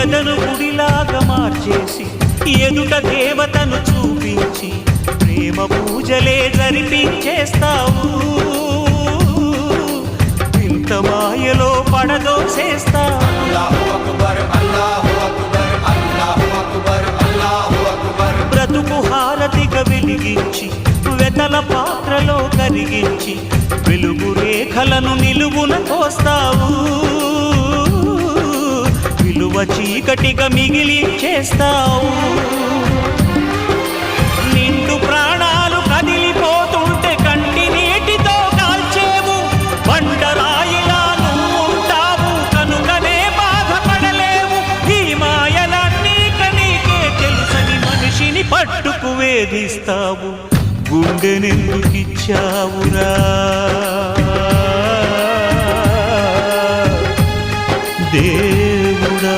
ఎదను గుడిలాగా మార్చేసి ఎదుట దేవతను చూపించి ప్రేమ పూజలే జరిపించేస్తావు. ఇంత మాయలో పడదోసేస్తావు బ్రతుకు హారతిగా వెలిగించి వెతల పాత్రలో కరిగించి వెలుగు రేఖలను నిలువున కోస్తావు. చీకటిగా మిగిలి చేస్తావు. నిండు ప్రాణాలు కదిలిపోతుంటే కంటి నీటితో కాల్చేవు. బండరాయిలా నువ్వుంటావు కనుకనే బాధపడలేవు. ఈ మాయలన్నీ నీకే తెలుసని మనిషిని పట్టుకు వేధిస్తావు. గుండెనెందుకిచ్చావురా దేవుడా.